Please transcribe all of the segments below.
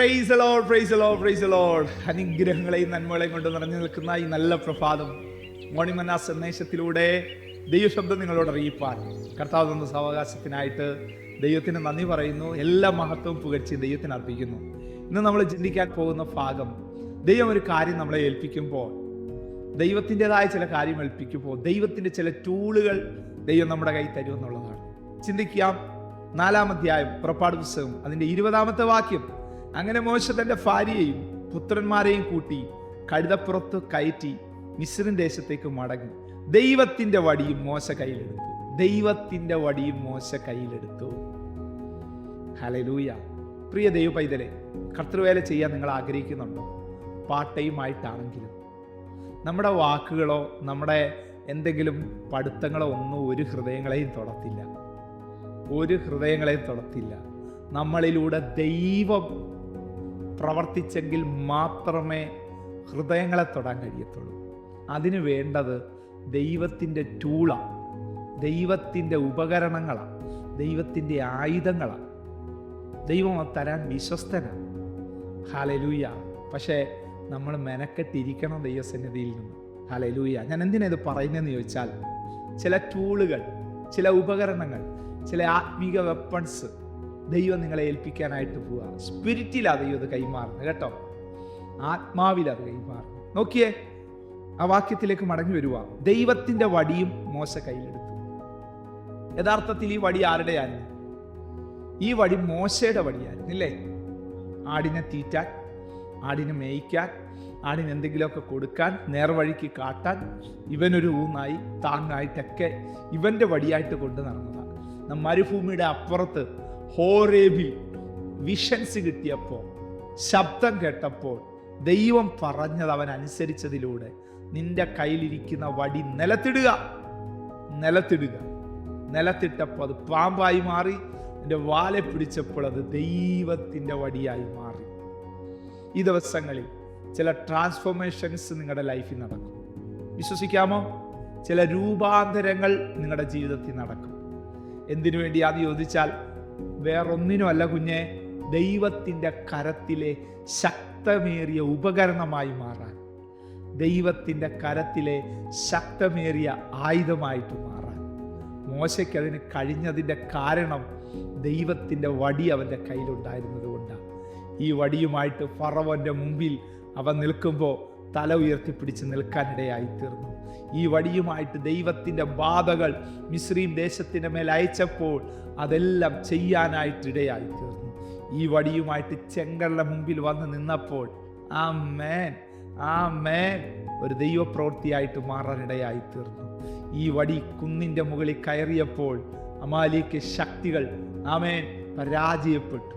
Praise lord praise lord praise lord അനുഗ്രഹങ്ങളെയും നന്മകളെയും കൊണ്ട് നിറഞ്ഞു നിൽക്കുന്ന ഈ നല്ല പ്രഭാതം മോണിമന സന്ദേശത്തിലൂടെ ദൈവശബ്ദം നിങ്ങളോട് അറിയിപ്പാൻ. കർത്താവ് തന്ന സാവകാശത്തിനായിട്ട് ദൈവത്തിന് നന്ദി പറയുന്നു. എല്ലാ മഹത്വവും പുകഴ്ച ദൈവത്തിന് അർപ്പിക്കുന്നു. ഇന്ന് നമ്മൾ ചിന്തിക്കാൻ പോകുന്ന ഭാഗം ദൈവം ഒരു കാര്യം നമ്മളെ ഏൽപ്പിക്കുമ്പോൾ ദൈവത്തിന്റെതായ ചില കാര്യം ഏൽപ്പിക്കുമ്പോൾ ദൈവത്തിന്റെ ചില ടൂളുകൾ ദൈവം നമ്മുടെ കയ്യിൽ തരുമെന്നുള്ളതാണ് ചിന്തിക്കാം. നാലാം അധ്യായം പുറപ്പാട് പുസ്തകം അതിന്റെ ഇരുപതാമത്തെ വാക്യം. അങ്ങനെ മോശ തന്റെ ഭാര്യയെയും പുത്രന്മാരെയും കൂട്ടി കഴുതപ്പുറത്ത് കയറ്റി മിസ്രിൻ ദേശത്തേക്ക് മടങ്ങി. ദൈവത്തിന്റെ വടിയും മോശ കയ്യിലെടുത്തു. ദൈവത്തിന്റെ വടിയും മോശ കയ്യിലെടുത്തു. ഹലലൂയ പ്രിയ ദൈവ പൈതലെ കർത്തൃവേല ചെയ്യാൻ നിങ്ങൾ ആഗ്രഹിക്കുന്നുണ്ടോ? പാട്ടയുമായിട്ടാണെങ്കിലും. നമ്മുടെ വാക്കുകളോ നമ്മുടെ എന്തെങ്കിലും പഠിത്തങ്ങളോ ഒന്നും ഒരു ഹൃദയങ്ങളെയും തൊടത്തില്ല. ഒരു ഹൃദയങ്ങളെയും തൊടത്തില്ല. നമ്മളിലൂടെ ദൈവം പ്രവർത്തിച്ചെങ്കിൽ മാത്രമേ ഹൃദയങ്ങളെ തൊടാൻ കഴിയത്തുള്ളൂ. അതിന് വേണ്ടത് ദൈവത്തിന്റെ ടൂളാണ് ദൈവത്തിന്റെ ഉപകരണങ്ങളാണ് ദൈവത്തിന്റെ ആയുധങ്ങളാണ് ദൈവം അത് തരാൻ വിശ്വസ്തനാണ് ഹാലലൂയ പക്ഷേ നമ്മൾ മെനക്കെട്ടിരിക്കണം ദൈവസന്നിധിയിൽ നിന്ന്. ഹാലലൂയ ഞാൻ എന്തിനാ ഇത് പറയുന്നതെന്ന് ചോദിച്ചാൽ ചില ടൂളുകൾ ചില ഉപകരണങ്ങൾ ചില ആത്മീക വെപ്പൺസ് ദൈവം നിങ്ങളെ ഏൽപ്പിക്കാനായിട്ട് പോവുക സ്പിരിറ്റിലാ ദൈവം അത് കൈമാറുന്നത് കേട്ടോ. ആത്മാവിൽ അത് കൈമാറുന്നു നോക്കിയേ ആ വാക്യത്തിലേക്ക് മടങ്ങി വരുക ദൈവത്തിന്റെ വടിയും മോശ കയ്യിലെടുത്തു. യഥാർത്ഥത്തിൽ ഈ വടി ആരുടെയായിരുന്നു? ഈ വടി മോശയുടെ വടിയായിരുന്നു അല്ലേ ആടിനെ തീറ്റാൻ ആടിനെ മേയ്ക്കാൻ ആടിന് എന്തെങ്കിലുമൊക്കെ കൊടുക്കാൻ നേർവഴിക്ക് കാട്ടാൻ ഇവനൊരു ഊന്നായി താങ്ങായിട്ടൊക്കെ ഇവന്റെ വടിയായിട്ട് കൊണ്ടു നടന്നതാണ് മരുഭൂമിയുടെ അപ്പുറത്ത് ഹോറേബിൽ വിഷൻസ് കിട്ടിയപ്പോൾ ശബ്ദം കേട്ടപ്പോൾ ദൈവം പറഞ്ഞത് അവൻ അനുസരിച്ചതിലൂടെ നിന്റെ കയ്യിലിരിക്കുന്ന വടി നിലത്തിടുക നിലത്തിടുക. നിലത്തിട്ടപ്പോൾ അത് പാമ്പായി മാറി എന്റെ വാലെ പിടിച്ചപ്പോൾ അത് ദൈവത്തിന്റെ വടിയായി മാറി. ഈ ദിവസങ്ങളിൽ ചില ട്രാൻസ്ഫോർമേഷൻസ് നിങ്ങളുടെ ലൈഫിൽ നടക്കും. വിശ്വസിക്കാമോ? ചില രൂപാന്തരങ്ങൾ നിങ്ങളുടെ ജീവിതത്തിൽ നടക്കും. എന്തിനു വേണ്ടിയാന്ന് ചോദിച്ചാൽ വേറൊന്നിനുമല്ല കുഞ്ഞെ ദൈവത്തിന്റെ കരത്തിലെ ശക്തമേറിയ ഉപകരണമായി മാറാൻ. ദൈവത്തിന്റെ കരത്തിലെ ശക്തമേറിയ ആയുധമായിട്ട് മാറാൻ. മോശയ്ക്ക് അതിന് കഴിഞ്ഞതിന്റെ കാരണം ദൈവത്തിന്റെ വടി അവന്റെ കയ്യിലുണ്ടായിരുന്നത് കൊണ്ടാണ്. ഈ വടിയുമായിട്ട് ഫറവന്റെ മുമ്പിൽ അവൻ നിൽക്കുമ്പോൾ തല ഉയർത്തിപ്പിടിച്ച് നിൽക്കാനിടയായി തീർന്നു. ഈ വടിയുമായിട്ട് ദൈവത്തിന്റെ ബാധകൾ മിശ്രീം ദേശത്തിന്റെ മേൽ അയച്ചപ്പോൾ അതെല്ലാം ചെയ്യാനായിട്ടിടയായി തീർന്നു. ഈ വടിയുമായിട്ട് ചെങ്കളുടെ മുമ്പിൽ വന്ന് നിന്നപ്പോൾ ആ മേൻ ആ മേൻ ഒരു ദൈവപ്രവൃത്തിയായിട്ട് മാറാനിടയായി തീർന്നു. ഈ വടി കുന്നിന്റെ മുകളിൽ കയറിയപ്പോൾ അമാലിക്ക് ശക്തികൾ ആമേൻ പരാജയപ്പെട്ടു.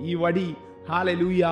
ഈ വടി ഹാലലൂയ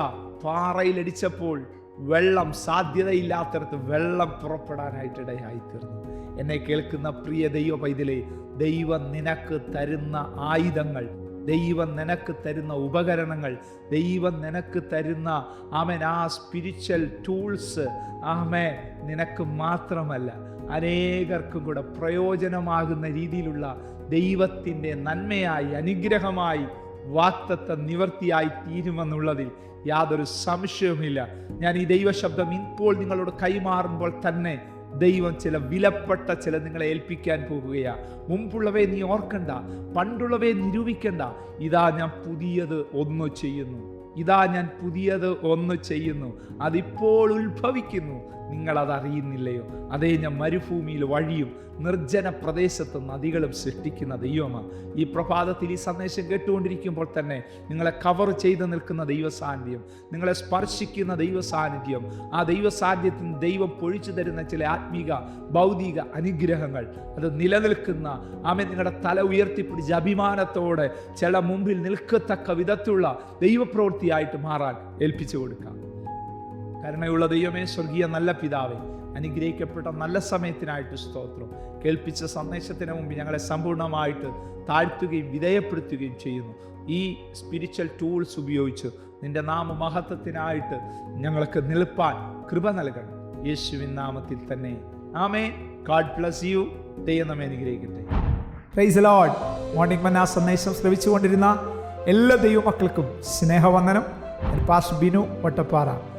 പാറയിലടിച്ചപ്പോൾ വെള്ളം സാധ്യതയില്ലാത്തടത്ത് വെള്ളം പുറപ്പെടാനായിട്ട് ഇടയായി തീർന്നു എന്നെ കേൾക്കുന്ന പ്രിയ ദൈവ പൈതലെ ദൈവം നിനക്ക് തരുന്ന ആയുധങ്ങൾ ദൈവം നിനക്ക് തരുന്ന ഉപകരണങ്ങൾ ദൈവം നിനക്ക് തരുന്ന ആമൻ ആ സ്പിരിച്വൽ ടൂൾസ് ആമേ നിനക്ക് മാത്രമല്ല അനേകർക്കും കൂടെ പ്രയോജനമാകുന്ന രീതിയിലുള്ള ദൈവത്തിന്റെ നന്മയായി അനുഗ്രഹമായി വാക്തത്വ നിവർത്തിയായി തീരുമെന്നുള്ളതിൽ യാതൊരു സംശയവുമില്ല. ഞാൻ ഈ ദൈവശബ്ദം ഇപ്പോൾ നിങ്ങളോട് കൈമാറുമ്പോൾ തന്നെ ദൈവം ചില വിലപ്പെട്ട ചില നിങ്ങളെ ഏൽപ്പിക്കാൻ പോകുകയാ. മുമ്പുള്ളവയെ നീ ഓർക്കണ്ട പണ്ടുള്ളവയെ നിരൂപിക്കണ്ട. ഇതാ ഞാൻ പുതിയത് ഒന്ന് ചെയ്യുന്നു. ഇതാ ഞാൻ പുതിയത് ഒന്ന് ചെയ്യുന്നു. അതിപ്പോൾ ഉത്ഭവിക്കുന്നു. നിങ്ങൾ അത് ഞാൻ മരുഭൂമിയിൽ വഴിയും നിർജന പ്രദേശത്ത് നദികളും സൃഷ്ടിക്കുന്ന ദൈവമാണ് ഈ പ്രഭാതത്തിൽ ഈ സന്ദേശം കേട്ടുകൊണ്ടിരിക്കുമ്പോൾ തന്നെ നിങ്ങളെ കവർ ചെയ്ത് നിൽക്കുന്ന ദൈവസാന്നിധ്യം നിങ്ങളെ സ്പർശിക്കുന്ന ദൈവസാന്നിധ്യം ആ ദൈവ സാന്നിധ്യത്തിന് ദൈവം പൊഴിച്ചു തരുന്ന ചില ആത്മീക ഭൗതിക അനുഗ്രഹങ്ങൾ. അത് നിലനിൽക്കുന്ന ആമെ നിങ്ങളുടെ തല ഉയർത്തിപ്പിടിച്ച് അഭിമാനത്തോടെ ചില മുമ്പിൽ നിൽക്കത്തക്ക വിധത്തിലുള്ള ദൈവപ്രവൃത്തിയായിട്ട് മാറാൻ ഏൽപ്പിച്ചു കൊടുക്കാം. കരുണയുള്ള ദൈവമേ സ്വർഗീയ നല്ല പിതാവേ അനുഗ്രഹിക്കപ്പെട്ട നല്ല സമയത്തിനായിട്ട് സ്തോത്രം. കേൾപ്പിച്ച സന്ദേശത്തിന് മുമ്പ് ഞങ്ങളെ സമ്പൂർണമായിട്ട് താഴ്ത്തുകയും വിധേയപ്പെടുത്തുകയും ചെയ്യുന്നു. ഈ സ്പിരിച്വൽ ടൂൾസ് ഉപയോഗിച്ച് നിന്റെ നാമ മഹത്വത്തിനായിട്ട് ഞങ്ങൾക്ക് നിൽപ്പാൻ കൃപ നൽകണം. യേശുവിൻ നാമത്തിൽ തന്നെ. ആമേ ഗാഡ് ബ്ലസ് യു ദൈവം നമ്മെ അനുഗ്രഹിക്കട്ടെ. പ്രൈസ് ലോഡ് മോർണിംഗ് മന്ന സന്ദേശം ശ്രവിച്ചുകൊണ്ടിരുന്ന എല്ലാ ദൈവമക്കൾക്കും സ്നേഹവന്ദനം. പാസ് ബിനു വട്ടപ്പാറ.